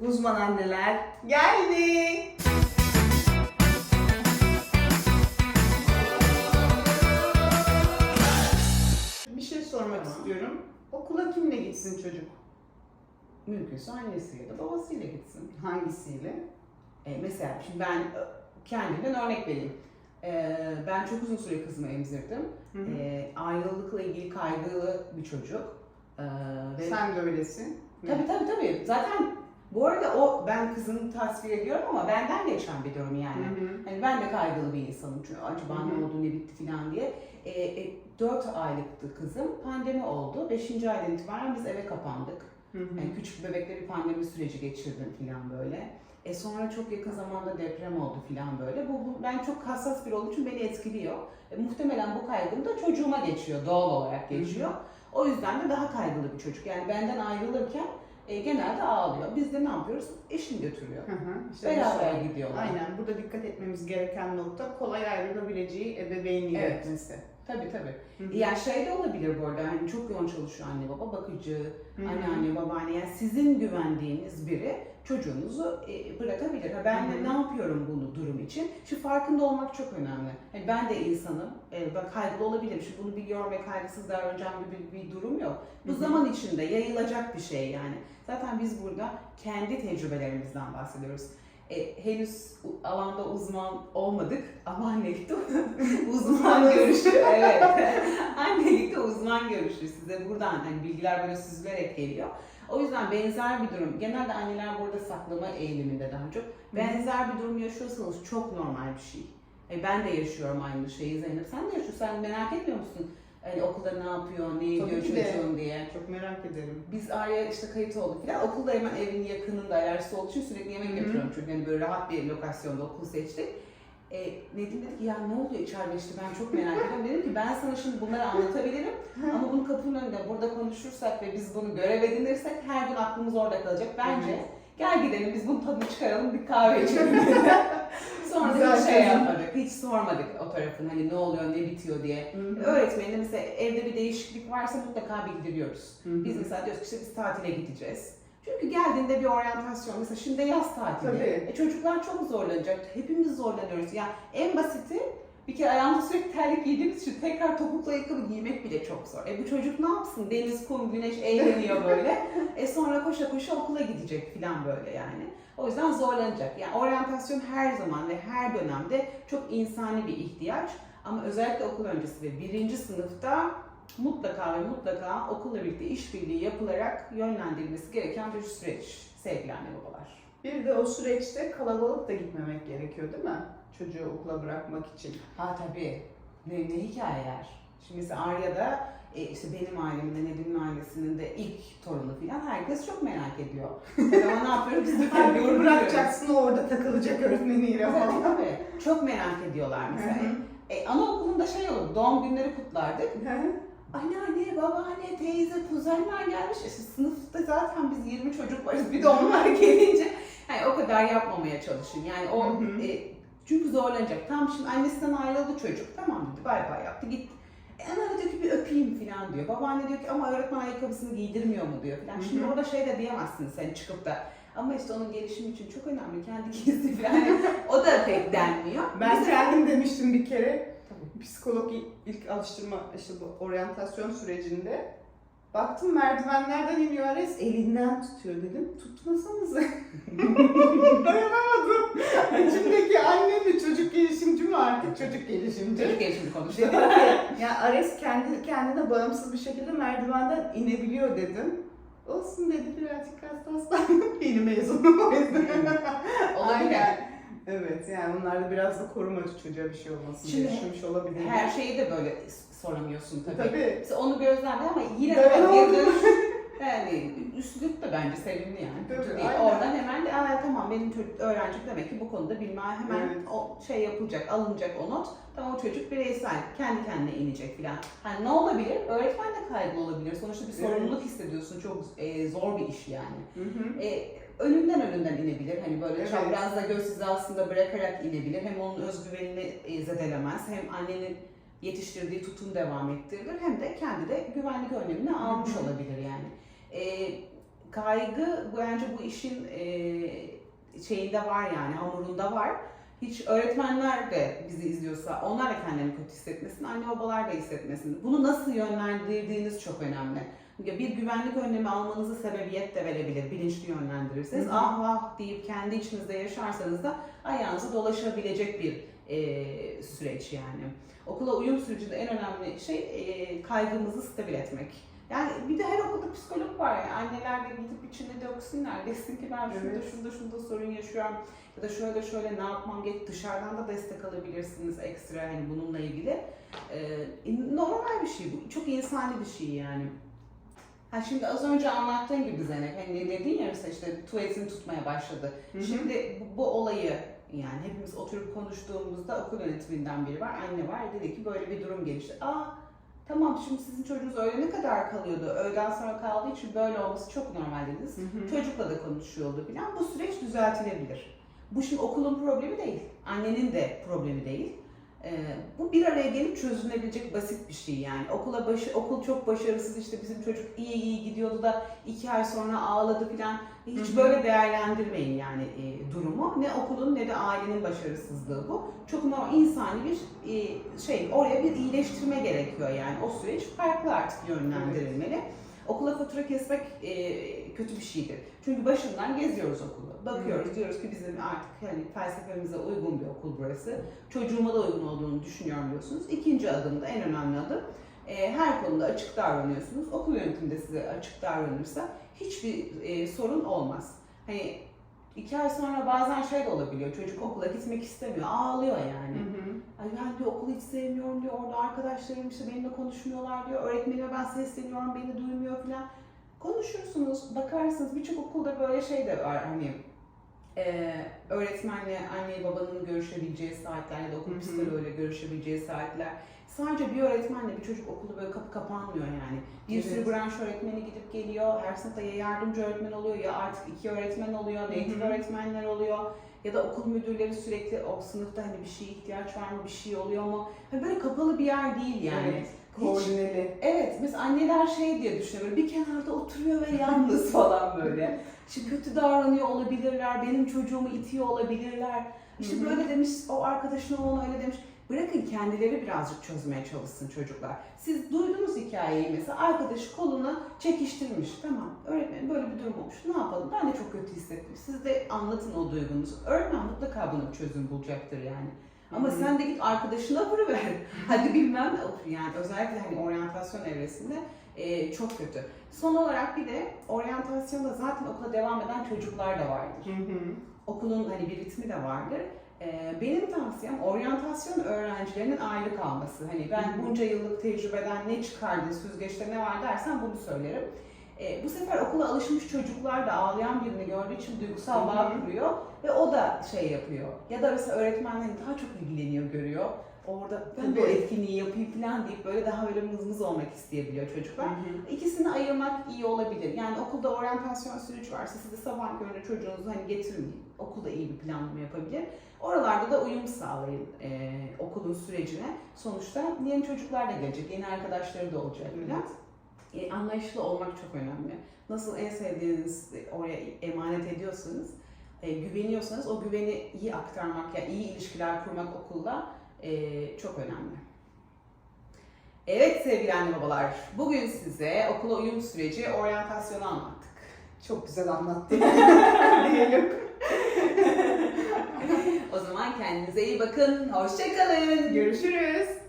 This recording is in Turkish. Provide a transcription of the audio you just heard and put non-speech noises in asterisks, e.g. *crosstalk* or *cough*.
Uzman anneler geldi. Bir şey sormak Tamam. istiyorum. Okula kimle gitsin çocuk? Mümkünse annesiyle da babasıyla gitsin. Hangisiyle? E, mesela şimdi ben e, kendimden örnek vereyim. E, ben çok uzun süre kızımı emzirdim. Hı hı. E, ayrılıkla ilgili kaygılı bir çocuk. E, ve Sen de öylesin. Tabii tabii tabii. Zaten bu arada o ben kızını tasvir ediyorum ama benden geçen bir durum yani. Hı hı. Hani ben de kaygılı bir insanım çünkü acaba Hı hı. ne oldu ne bitti falan diye. E, e, 4 aylıktı kızım. Pandemi oldu. 5. aydan itibaren biz eve kapandık. Hı hı. Yani küçük bebekle bir pandemi süreci geçirdim falan böyle. E sonra çok yakın zamanda deprem oldu falan böyle. Bu, bu ben çok hassas bir olduğum için beni etkiliyor. E, muhtemelen bu kaygım da çocuğuma geçiyor, doğal olarak geçiyor. O yüzden de daha kaygılı bir çocuk. Yani benden ayrılırken e, genelde ağlıyor. Biz de ne yapıyoruz? Eşim götürüyor. Hı hı. İşte Beraber şey. gidiyorlar. Aynen. Burada dikkat etmemiz gereken nokta kolay ayrılabileceği ebeveynlik Evet. etmesi. Tabii tabii. Hı hı. Yani şey de olabilir bu arada hani çok yoğun çalışıyor anne baba, bakıcı, Hı hı. anneanne, babaanne yani sizin güvendiğiniz biri çocuğunuzu e, bırakabilir. Ha, ben de ne yapıyorum bunu durum için? Şu farkında olmak çok önemli. Hani ben de insanım, e, ben kaygılı olabilirim. Şimdi bunu biliyorum ve kaygısız davranacağım gibi bir, bir durum yok. Bu zaman içinde yayılacak bir şey yani. Zaten biz burada kendi tecrübelerimizden bahsediyoruz. E, henüz alanda uzman olmadık ama annelikte *laughs* uzman görüşü. *laughs* Evet. *laughs* annelikte uzman görüşü size buradan hani bilgiler böyle süzülerek geliyor. O yüzden benzer bir durum. Genelde anneler burada saklama eğiliminde daha çok. Benzer bir durum yaşıyorsanız çok normal bir şey. E, ben de yaşıyorum aynı şeyi Zeynep. Sen de yaşıyorsun. Sen merak etmiyor musun? Hani okulda ne yapıyor, ne ediyor Tabii ki de. çocuğun diye. Çok merak ederim. Biz Arya işte kayıt olduk falan. Okulda hemen evin yakınında alerjisi olduğu için sürekli yemek Hı götürüyorum. Çünkü hani böyle rahat bir lokasyonda okul seçtik. E, Nedim dedi ki ya ne oluyor içeride işte ben çok merak ediyorum. Dedim ki ben sana şimdi bunları *laughs* anlatabilirim. ama bunu kapının önünde burada konuşursak ve biz bunu görev edinirsek her gün aklımız orada kalacak. Bence gel gidelim biz bunun tadını çıkaralım bir kahve içelim dedi. *laughs* Sonra da Güzel hiç şey çözüm. yapmadık. Hiç sormadık o tarafın hani ne oluyor ne bitiyor diye. Öğretmenine mesela evde bir değişiklik varsa mutlaka bildiriyoruz. Biz mesela diyoruz ki işte biz tatile gideceğiz. Çünkü geldiğinde bir oryantasyon, mesela şimdi yaz tatili. Tabii. E çocuklar çok zorlanacak, hepimiz zorlanıyoruz. Yani en basiti bir kere ayağımıza sürekli terlik giydiğimiz için tekrar topuklu ayakkabı giymek bile çok zor. E bu çocuk ne yapsın? Deniz, kum, güneş eğleniyor böyle. e sonra koşa koşa okula gidecek falan böyle yani. O yüzden zorlanacak. Yani oryantasyon her zaman ve her dönemde çok insani bir ihtiyaç. Ama özellikle okul öncesi ve birinci sınıfta mutlaka ve mutlaka okulla birlikte işbirliği yapılarak yönlendirilmesi gereken bir süreç sevgili anne babalar. Bir de o süreçte kalabalık da gitmemek gerekiyor değil mi? Çocuğu okula bırakmak için. Ha tabii. Ne, ne hikayeler. Şimdi mesela Arya'da e, işte benim ailemin de Nedim'in ailesinin de ilk torunu falan herkes çok merak ediyor. *laughs* Tabii ama ne yapıyoruz biz de yoruluyoruz. bırakacaksın o orada takılacak öğretmeniyle Tabii falan. tabii. Çok merak ediyorlar mesela. Hı hı. E, anaokulunda şey olur, doğum günleri kutlardık. Hı hı. Anneanne, babaanne, teyze, kuzenler gelmiş. İşte sınıfta zaten biz 20 çocuk varız. Bir de onlar gelince yani o kadar yapmamaya çalışın. Yani o Hı hı. e, çünkü zorlanacak. Tam şimdi annesinden ayrıldı çocuk. Tamam dedi bay bay yaptı gitti. E, ana diyor ki bir öpeyim falan diyor. Babaanne diyor ki ama öğretmen ayakkabısını giydirmiyor mu diyor falan. Şimdi orada şey de diyemezsin sen çıkıp da ama işte onun gelişimi için çok önemli kendi *laughs* giysi falan. O da pek denmiyor. Ben Bizim- kendim demiştim bir kere. Tabii. Psikolog il- ilk alıştırma işte bu oryantasyon sürecinde baktım merdivenlerden iniyor Ares elinden tutuyor dedim tutmasanıza. *laughs* Dayanamadım. *laughs* İçimdeki anne mi çocuk gelişimci mi artık çocuk gelişimci. Çocuk gelişimi konuştu. Dedim ki *laughs* ya Ares kendi kendine bağımsız bir şekilde merdivenden inebiliyor dedim. Olsun dedi birazcık hassas. *laughs* Yeni mezunum o yüzden. *laughs* Olabilir. Evet yani bunlar da biraz da korumacı çocuğa bir şey olmasın Şimdi diye düşünmüş olabilir. Her şeyi de böyle soramıyorsun tabii. Tabii. Mesela onu gözlemle ama yine de geri dönüş yani üslup da bence sevimli yani. Kötü Tabii, değil. aynen. Oradan hemen de Aa, tamam benim çocuk öğrencim demek ki bu konuda bilmem hemen Evet. o şey yapılacak, alınacak o not. Tamam o çocuk bireysel, kendi kendine inecek filan. Hani ne olabilir? Öğretmen de kaygılı olabilir. Sonuçta bir Evet. sorumluluk hissediyorsun. Çok e, zor bir iş yani. Hı hı. E, önünden önünden inebilir. Hani böyle Evet. çaprazda göz hizasında bırakarak inebilir. Hem onun özgüvenini e, zedelemez. Hem annenin yetiştirdiği tutum devam ettirilir. Hem de kendi de güvenlik önlemini almış olabilir yani. E, kaygı bence bu işin e, şeyinde var yani hamurunda var. Hiç öğretmenler de bizi izliyorsa onlar da kendilerini kötü hissetmesin, anne babalar da hissetmesin. Bunu nasıl yönlendirdiğiniz çok önemli. Bir güvenlik önlemi almanızı sebebiyet de verebilir, bilinçli yönlendirirseniz. Hı hı. Ah vah deyip kendi içinizde yaşarsanız da ayağınıza dolaşabilecek bir e, süreç yani. Okula uyum sürecinde en önemli şey e, kaygımızı stabil etmek. Yani bir de her okulda psikolog var yani anneler de gidip içinde döksünler desin ki ben şurada Evet. şurada şurada sorun yaşıyorum ya da şöyle şöyle ne yapmam gerek dışarıdan da destek alabilirsiniz ekstra hani bununla ilgili. Ee, normal bir şey bu çok insani bir şey yani. Ha şimdi az önce anlattığın gibi Zeynep hani dedin ya mesela işte tuvaletini tutmaya başladı. Hı hı. Şimdi bu, bu olayı yani hepimiz oturup konuştuğumuzda okul yönetiminden biri var, anne var. Dedi ki böyle bir durum gelişti. Aa tamam şimdi sizin çocuğunuz öğlene kadar kalıyordu. Öğleden sonra kaldığı için böyle olması çok normal dediniz. Hı hı. Çocukla da konuşuyordu falan. Bu süreç düzeltilebilir. Bu şimdi okulun problemi değil. Annenin de problemi değil. Ee, bu bir araya gelip çözülebilecek basit bir şey yani. Okula başı, okul çok başarısız işte bizim çocuk iyi iyi gidiyordu da iki ay sonra ağladı falan. Hiç Hı hı. böyle değerlendirmeyin yani e, durumu. Ne okulun ne de ailenin başarısızlığı bu. Çok normal insani bir e, şey. Oraya bir iyileştirme gerekiyor yani. O süreç farklı artık yönlendirilmeli. Okula fatura kesmek e, kötü bir şeydir. Çünkü başından geziyoruz okulu. Bakıyoruz diyoruz ki bizim artık hani felsefemize uygun bir okul burası. Çocuğuma da uygun olduğunu düşünüyorum diyorsunuz. İkinci adımda en önemli adım e, her konuda açık davranıyorsunuz. Okul yönetimi de size açık davranırsa hiçbir e, sorun olmaz. Hani iki ay sonra bazen şey de olabiliyor. Çocuk okula gitmek istemiyor. Ağlıyor yani. Hı hı. Ay ben diyor okulu hiç sevmiyorum diyor. Orada arkadaşlarım işte benimle konuşmuyorlar diyor. Öğretmenime ben sesleniyorum beni duymuyor falan. Konuşursunuz, bakarsınız birçok okulda böyle şey de var hani e, öğretmenle anne babanın görüşebileceği saatler ya da okul hı. psikoloğuyla görüşebileceği saatler. Sadece bir öğretmenle bir çocuk okulu böyle kapı kapanmıyor yani. Bir sürü Evet. branş öğretmeni gidip geliyor. Her sınıfta ya yardımcı öğretmen oluyor ya artık iki öğretmen oluyor, native öğretmenler oluyor. Ya da okul müdürleri sürekli o sınıfta hani bir şeye ihtiyaç var mı, bir şey oluyor mu? Hani böyle kapalı bir yer değil yani. Evet. Koordineli. Evet, biz anneler şey diye düşünüyor, böyle bir kenarda oturuyor ve yalnız *laughs* falan böyle. İşte kötü davranıyor olabilirler, benim çocuğumu itiyor olabilirler. İşte Hı hı. böyle demiş, o arkadaşına ona öyle demiş. Bırakın kendileri birazcık çözmeye çalışsın çocuklar. Siz duydunuz hikayeyi mesela, arkadaşı koluna çekiştirmiş. Tamam, öğretmenim böyle bir durum olmuş, ne yapalım? Ben de çok kötü hissettim. Siz de anlatın o duygunuzu. Öğretmen mutlaka bir çözüm bulacaktır yani. Ama hı. sen de git arkadaşına vuruver. *laughs* Hadi bilmem ne oku. Yani özellikle hani oryantasyon evresinde e, çok kötü. Son olarak bir de oryantasyonda zaten okula devam eden çocuklar da vardır. Hı hı. Okulun hani bir ritmi de vardır. E, benim tavsiyem oryantasyon öğrencilerinin ayrı kalması. Hani ben bunca yıllık tecrübeden ne çıkardın, süzgeçte ne var dersen bunu söylerim. E, bu sefer okula alışmış çocuklar da ağlayan birini gördüğü için duygusal bağ kuruyor ve o da şey yapıyor. Ya da mesela öğretmen hani daha çok ilgileniyor, görüyor. Orada ben Tabii. etkinliği yapayım falan deyip böyle daha böyle mızmız olmak isteyebiliyor çocuklar. Hı hı. İkisini ayırmak iyi olabilir. Yani okulda oryantasyon süreci varsa siz de sabah köründe çocuğunuzu hani getirmeyin. Okulda iyi bir planlama yapabilir. Oralarda da uyum sağlayın e, okulun sürecine. Sonuçta yeni çocuklar da gelecek, yeni arkadaşları da olacak falan. E, anlayışlı olmak çok önemli. Nasıl en sevdiğiniz oraya emanet ediyorsanız, e, güveniyorsanız o güveni iyi aktarmak, yani iyi ilişkiler kurmak okulla e, çok önemli. Evet sevgili anne babalar, bugün size okula uyum süreci oryantasyonu anlattık. Çok güzel anlattın. *laughs* Diyelim. o zaman kendinize iyi bakın, hoşçakalın. Görüşürüz.